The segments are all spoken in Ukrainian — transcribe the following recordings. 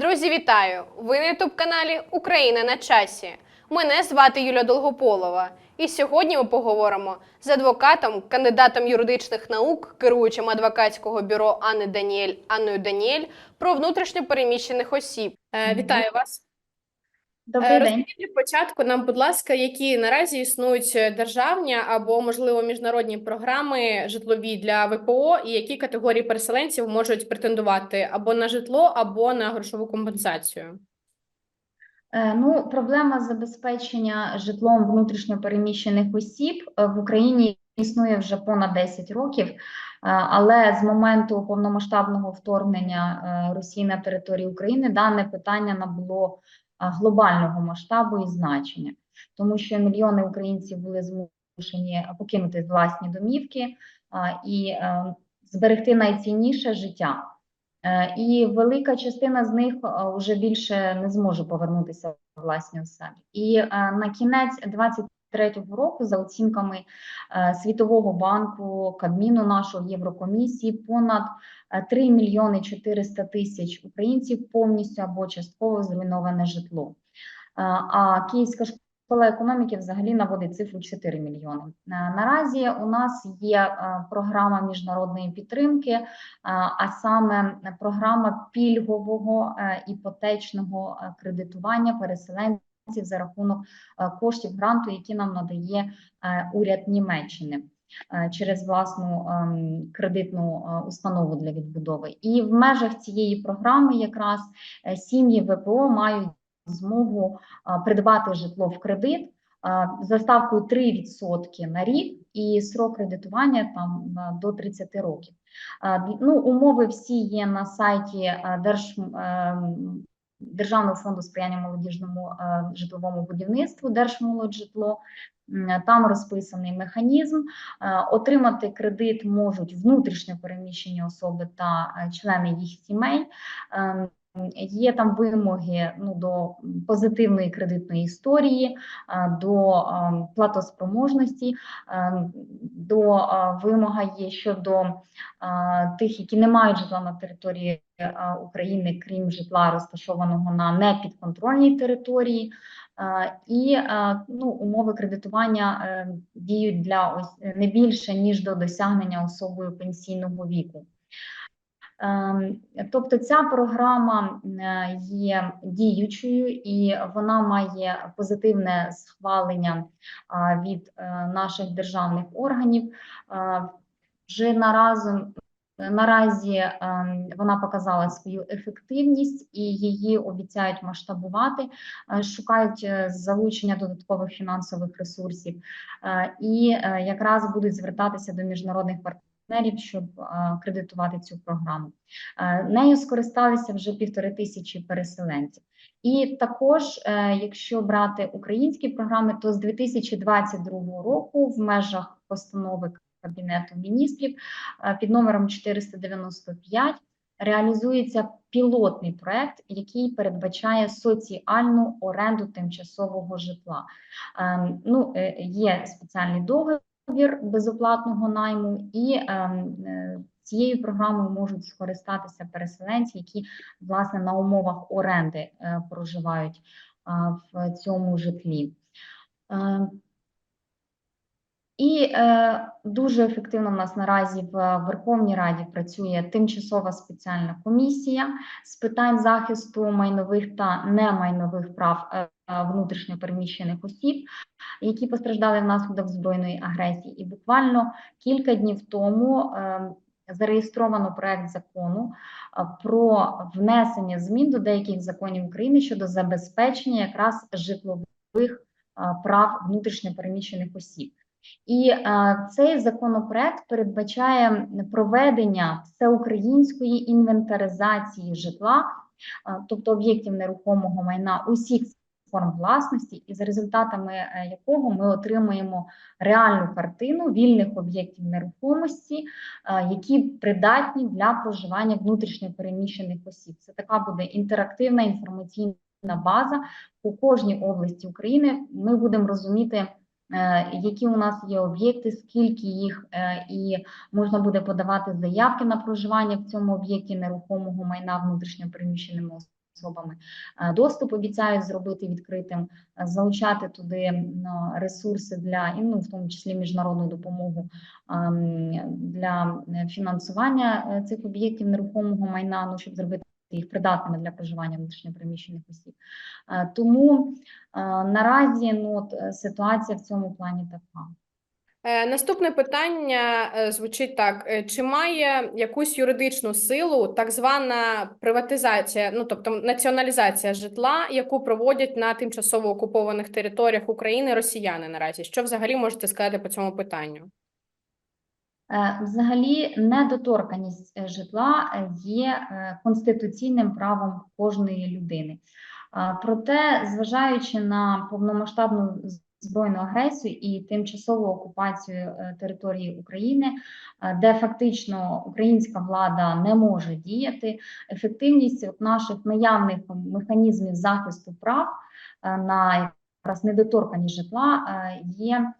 Друзі, вітаю! Ви на ютуб каналі Україна на часі. Мене звати Юля Долгополова. І сьогодні ми поговоримо з адвокатом, кандидатом юридичних наук, керуючим адвокатського бюро Анни Даніель Анною Даніель про внутрішньо переміщених осіб. Е, вітаю вас. Добрий Е, день. Для початку нам, будь ласка, які наразі існують державні або, можливо, міжнародні програми житлові для ВПО, і які категорії переселенців можуть претендувати або на житло, або на грошову компенсацію? Е, Ну, проблема забезпечення житлом внутрішньо переміщених осіб е, в Україні існує вже понад 10 років, е, але з моменту повномасштабного вторгнення е, Росії на територію України дане питання набуло е, глобального масштабу і значення, тому що мільйони українців були змушені покинути власні домівки е, і е, зберегти найцінніше життя. Е, І велика частина з них вже більше не зможе повернутися в власні оселі. І е, на кінець 23-го року, за оцінками е, Світового банку, Кабміну нашого Єврокомісії, понад е, 3 мільйони 400 тисяч українців повністю або частково зруйноване житло. Е, А Київська школа економіки взагалі наводить цифру 4 мільйони. Е, Наразі у нас є е, програма міжнародної підтримки, е, а саме програма пільгового е, іпотечного е, кредитування переселенців за рахунок е, коштів гранту, які нам надає е, уряд Німеччини. е, Через власну ем, кредитну установу для відбудови, і в межах цієї програми якраз сім'ї ВПО мають змогу придбати житло в кредит за ставкою 3% на рік і срок кредитування там до 30 років. Ну, умови всі є на сайті Держ, ем, Державного фонду сприяння молодіжному е, житловому будівництву Держмолоджитло. Там розписаний механізм. Е, Отримати кредит можуть внутрішньо переміщені особи та е, члени їх сімей. Ем, Є там вимоги ну, до позитивної кредитної історії, до платоспроможності, до а, вимога є щодо тих, які не мають житла на території України, крім житла, розташованого на непідконтрольній території. І ну, умови кредитування е, діють для ось не більше ніж до досягнення особою пенсійного віку. Ем, Тобто ця програма е, є діючою і вона має позитивне схвалення від е, наших державних органів. Е, Вже наразом наразі ем, вона показала свою ефективність і її обіцяють масштабувати, е, шукають е, залучення додаткових фінансових ресурсів е, і е, якраз будуть звертатися до міжнародних партнерів, щоб е, кредитувати цю програму. Е, Нею скористалися вже півтори тисячі переселенців. І також, е, якщо брати українські програми, то з 2022 року в межах постанови Кабінету міністрів е, під номером 495 реалізується пілотний проект, який передбачає соціальну оренду тимчасового житла. Е, Ну, е, є спеціальний договір безоплатного найму, і ем, е, цією програмою можуть скористатися переселенці, які власне на умовах оренди проживають в цьому житлі. І е, дуже ефективно в нас наразі в Верховній Раді працює тимчасова спеціальна комісія з питань захисту майнових та немайнових прав е, е, внутрішньо переміщених осіб, які постраждали внаслідок збройної агресії. І буквально кілька днів тому е, зареєстровано проект закону е, про внесення змін до деяких законів України щодо забезпечення якраз житлових прав внутрішньо переміщених осіб. І е, цей законопроект передбачає проведення всеукраїнської інвентаризації житла, е, тобто об'єктів нерухомого майна усіх форм власності, і за результатами е, якого ми отримуємо реальну картину вільних об'єктів нерухомості, е, які придатні для проживання внутрішньо переміщених осіб. Це така буде інтерактивна інформаційна база у кожній області України. Ми будемо розуміти. Е, Які у нас є об'єкти, скільки їх, е, і можна буде подавати заявки на проживання в цьому об'єкті нерухомого майна внутрішньо переміщеними особами. Е, Доступ обіцяють зробити відкритим, залучати туди ресурси для ну, в тому числі міжнародну допомогу для фінансування цих об'єктів нерухомого майна, ну, щоб зробити їх придатними для проживання внутрішньопереміщених осіб. Е, Тому е, наразі ну, е, ситуація в цьому плані така. Наступне питання звучить так: чи має якусь юридичну силу так звана приватизація, ну тобто націоналізація житла, яку проводять на тимчасово окупованих територіях України росіяни наразі? Що взагалі можете сказати по цьому питанню? Е, Взагалі, недоторканість е, житла є е, конституційним правом кожної людини. Проте, зважаючи на повномасштабну збройну агресію і тимчасову окупацію території України, де фактично українська влада не може діяти, ефективність наших наявних механізмів захисту прав на якраз недоторканість житла є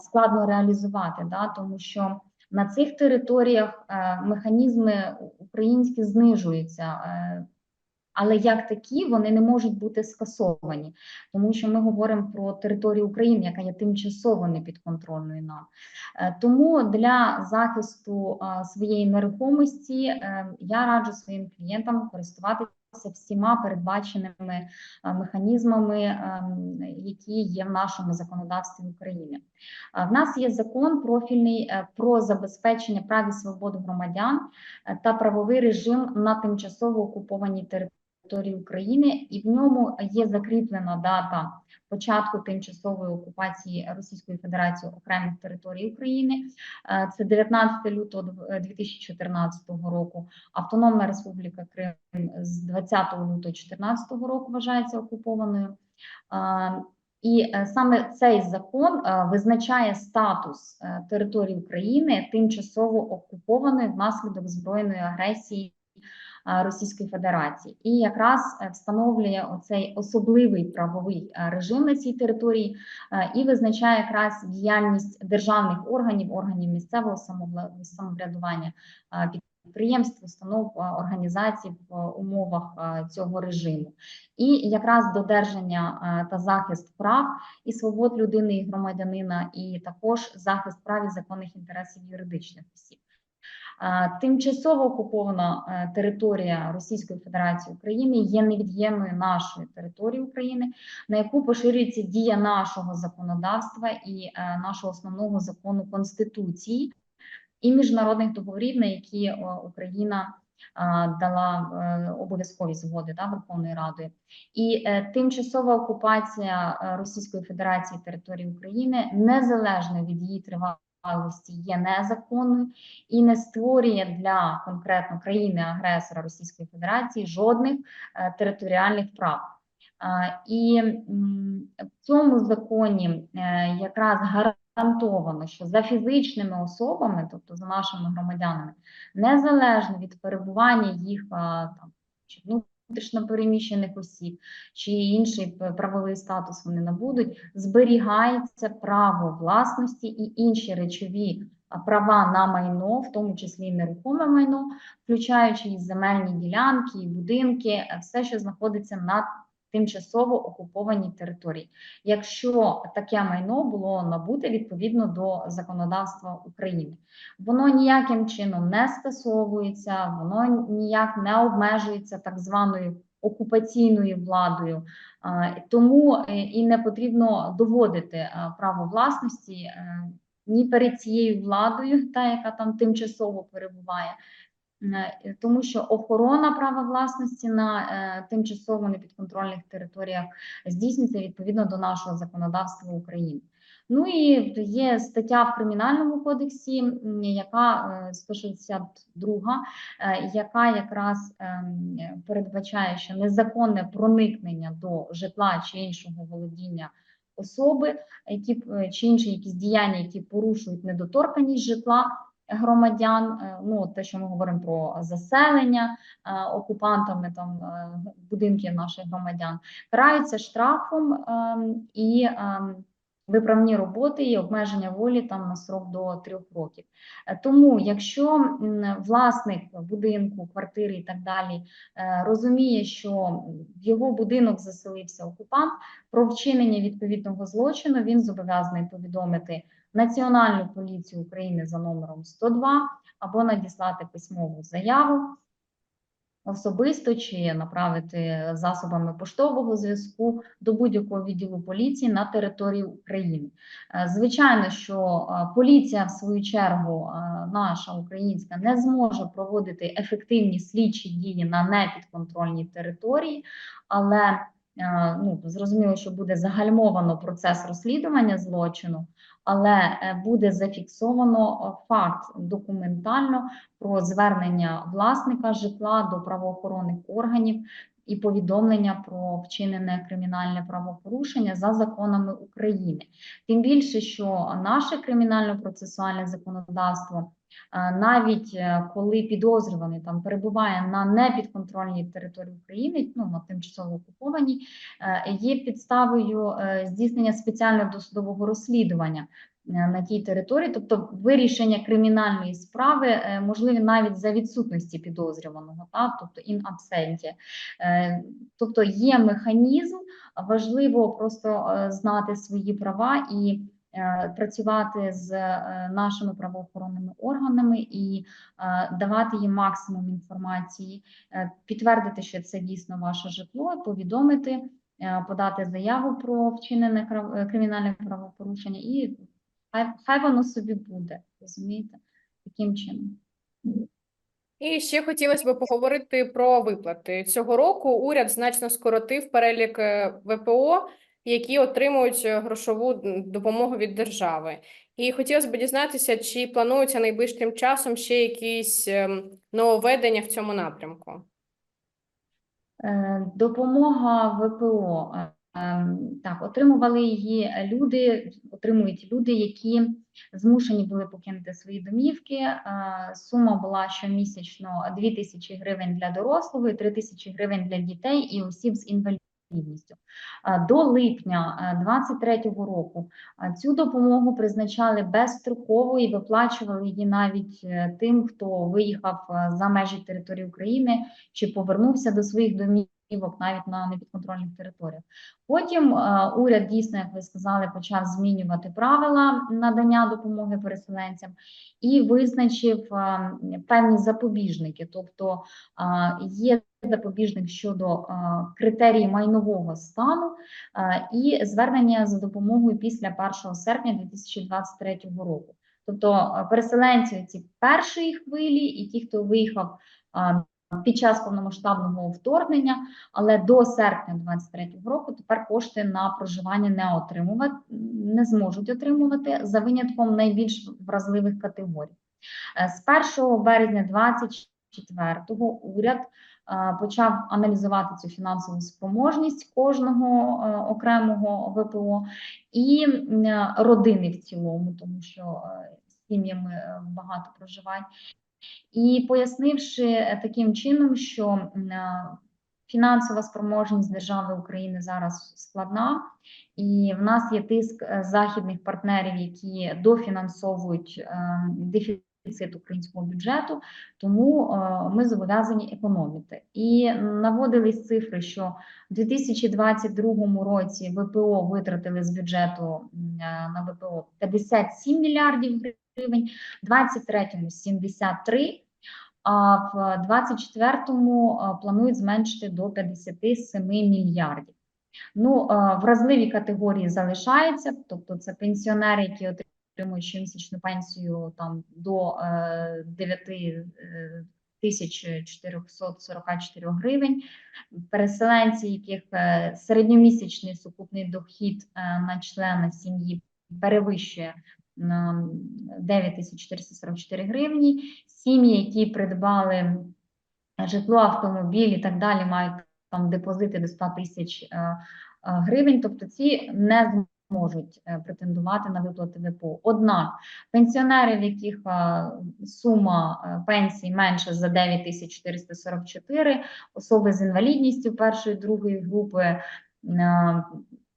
складно реалізувати, да, тому що на цих територіях е, механізми українські знижуються, е, але як такі вони не можуть бути скасовані, тому що ми говоримо про територію України, яка є тимчасово непідконтрольною нам. Е, Тому для захисту своєї нерухомості я раджу своїм клієнтам користуватися всіма передбаченими е, механізмами, ем, які є в нашому законодавстві України. А В нас є закон профільний е, про забезпечення прав і свобод громадян е, та правовий режим на тимчасово окупованій території України, і в ньому є закріплена дата початку тимчасової окупації Російської Федерації окремих територій України. Е, Це 19 лютого дв- 2014 року. Автономна Республіка Крим з 20 лютого 2014 року вважається окупованою. І е, саме цей закон е, визначає статус е, території України тимчасово окупованої внаслідок збройної агресії е, Російської Федерації, і якраз е, встановлює оцей особливий правовий е, режим на цій території е, і визначає якраз діяльність державних органів, органів місцевого самоврядування, е, підприємств, установ, е, організацій в е, умовах е, цього режиму. І якраз додержання е, та захист прав і свобод людини і громадянина, і також захист прав і законних інтересів юридичних осіб. Тимчасово окупована е, територія Російської Федерації України є невід'ємною нашої території України, на яку поширюється дія нашого законодавства і е, нашого основного закону Конституції і міжнародних договорів, на які е, Україна дала обов'язкові згоди да, Верховною Радою. І е, тимчасова окупація Російської Федерації території України незалежно від її тривалості є незаконною і не створює для конкретно країни-агресора Російської Федерації жодних е, територіальних прав. І в цьому законі е, якраз гарантовано, що за фізичними особами, тобто за нашими громадянами, незалежно від перебування їх там переміщених осіб, чи інший правовий статус вони набудуть, зберігається право власності і інші речові права на майно, в тому числі і нерухоме майно, включаючи і земельні ділянки, і будинки, е, все, що знаходиться на тимчасово окупованій території, якщо таке майно було набуте відповідно до законодавства України. Воно ніяким чином не скасовується, воно ніяк не обмежується так званою окупаційною владою, тому е, і не потрібно доводити е, право власності е, ні перед цією владою, та яка там тимчасово перебуває. Е, Тому що охорона права власності на е, тимчасово непідконтрольних територіях здійснюється відповідно до нашого законодавства України. Ну і є стаття в кримінальному кодексі, яка е, 162, е, яка якраз ем, передбачає, що незаконне проникнення до житла чи іншого володіння особи, які е, чи інші якісь діяння, які порушують недоторканість житла громадян. е, Ну, те, що ми говоримо про заселення е, окупантами там е, будинків наших громадян, караються штрафом ем, і ем, виправні роботи і обмеження волі там на срок до трьох років. Тому, якщо власник будинку, квартири і так далі розуміє, що в його будинок заселився окупант, про вчинення відповідного злочину він зобов'язаний повідомити Національну поліцію України за номером 102 або надіслати письмову заяву особисто чи направити засобами поштового зв'язку до будь-якого відділу поліції на території України. Е, Звичайно, що е, поліція, в свою чергу, е, наша українська, не зможе проводити ефективні слідчі дії на непідконтрольній території, але ну, зрозуміло, що буде загальмовано процес розслідування злочину, але е, буде зафіксовано е, факт документально про звернення власника житла до правоохоронних органів і повідомлення про вчинене кримінальне правопорушення за законами України. Тим більше, що наше кримінально-процесуальне законодавство, навіть е, коли підозрюваний там перебуває на непідконтрольній території України, ну на тимчасово окупованій, е, є підставою е, здійснення спеціального досудового розслідування е, на тій території, тобто вирішення кримінальної справи е, можливі навіть за відсутності підозрюваного, та тобто in absentia. Е, Тобто є механізм, важливо просто е, знати свої права і е, працювати з е, нашими правоохоронними органами і е, давати їм максимум інформації, е, підтвердити, що це дійсно ваше житло, повідомити, е, подати заяву про вчинене е, кримінальне правопорушення, і хай, воно собі буде, розумієте, таким чином. І ще хотілося б поговорити про виплати. Цього року уряд значно скоротив перелік е, ВПО, які отримують е, грошову допомогу від держави. І хотілося б дізнатися, чи плануються найближчим часом ще якісь ем, нововведення в цьому напрямку. Е, Допомога ВПО. Е, ем, Так, отримували її люди, отримують люди, які змушені були покинути свої домівки. Сума була щомісячно 2 тисячі гривень для дорослого і 3 тисячі гривень для дітей і осіб з інвалідністю. Е, До липня 2023 року е, цю допомогу призначали безстроково і виплачували її навіть е, тим, хто виїхав е, за межі території України чи повернувся до своїх домівок навіть на непідконтрольних територіях. Потім е, уряд дійсно, як ви сказали, почав змінювати правила надання допомоги переселенцям і визначив е, певні запобіжники. Тобто е, є запобіжник щодо критерії майнового стану і звернення за допомогою після 1 серпня 2023 року. Тобто переселенці ці першої хвилі і ті, хто виїхав під час повномасштабного вторгнення, але до серпня 2023 року тепер кошти на проживання не отримувати, не зможуть отримувати за винятком найбільш вразливих категорій. Е, З 1 березня 2024 уряд е, почав аналізувати цю фінансову спроможність кожного е, окремого ВПО і родини в цілому, тому що з сім'ями багато проживань. І пояснивши е, таким чином, що е, фінансова спроможність держави України зараз складна, і в нас є тиск е, західних партнерів, які дофінансовують дефіцит українського бюджету, тому ми зобов'язані економити. І наводились цифри, що в 2022 році ВПО витратили з бюджету на ВПО 57 мільярдів гривень, в 23-му 73, а в 24-му е, планують зменшити до 57 мільярдів. Ну, е, вразливі категорії залишаються, тобто це пенсіонери, які отримують щомісячну пенсію там до е, 9 е, тисяч 444 гривень, переселенці, яких е, середньомісячний сукупний дохід е, на члена сім'ї перевищує 9444 гривні, сім'ї, які придбали житло, автомобіль і так далі, мають там депозити до 100 тисяч е, е, гривень, тобто ці не зможуть е, претендувати на виплати ВПО. Однак пенсіонери, в яких сума пенсій менша за 9444, особи з інвалідністю першої другої групи,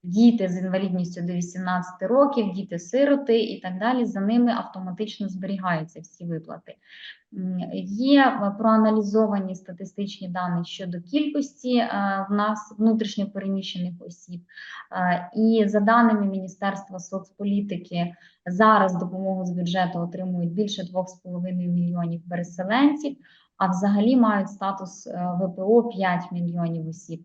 діти з інвалідністю до 18 років, діти-сироти і так далі, за ними автоматично зберігаються всі виплати. Є проаналізовані статистичні дані щодо кількості е, в нас внутрішньо переміщених осіб. Е, І за даними Міністерства соцполітики, зараз допомогу з бюджету отримують більше 2,5 мільйонів переселенців, а взагалі мають статус е, ВПО 5 мільйонів осіб.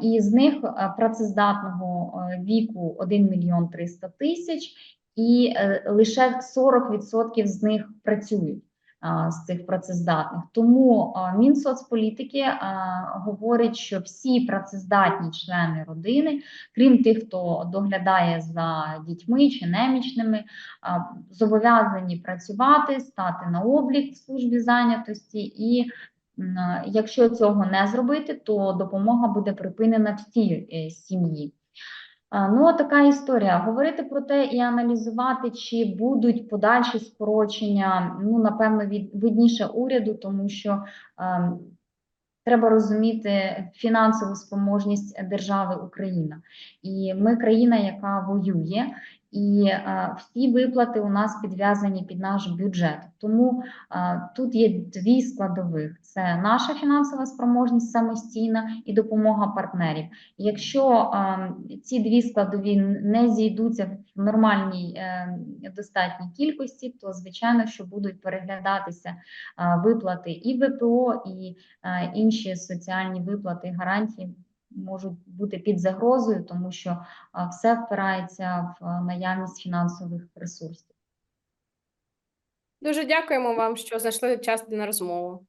І з них е, працездатного е, віку 1 мільйон 300 тисяч, і е, лише 40% з них працюють з цих працездатних. Тому Мінсоцполітики говорить, що всі працездатні члени родини, крім тих, хто доглядає за дітьми чи немічними, зобов'язані працювати, стати на облік в службі зайнятості і Якщо цього не зробити, то допомога буде припинена всій е, сім'ї. Ну, така історія. Говорити про те і аналізувати, чи будуть подальші скорочення, ну, напевно, від, видніше уряду, тому що ем, треба розуміти фінансову спроможність держави Україна. І ми країна, яка воює, і всі виплати у нас підв'язані під наш бюджет. Тому тут є дві складових: це наша фінансова спроможність самостійна і допомога партнерів. Якщо ці дві складові не зійдуться в нормальній е, достатній кількості, то звичайно, що будуть переглядатися виплати і ВПО, і інші соціальні виплати гарантії можуть бути під загрозою, тому що все впирається в наявність фінансових ресурсів. Дуже дякуємо вам, що знайшли час на розмову.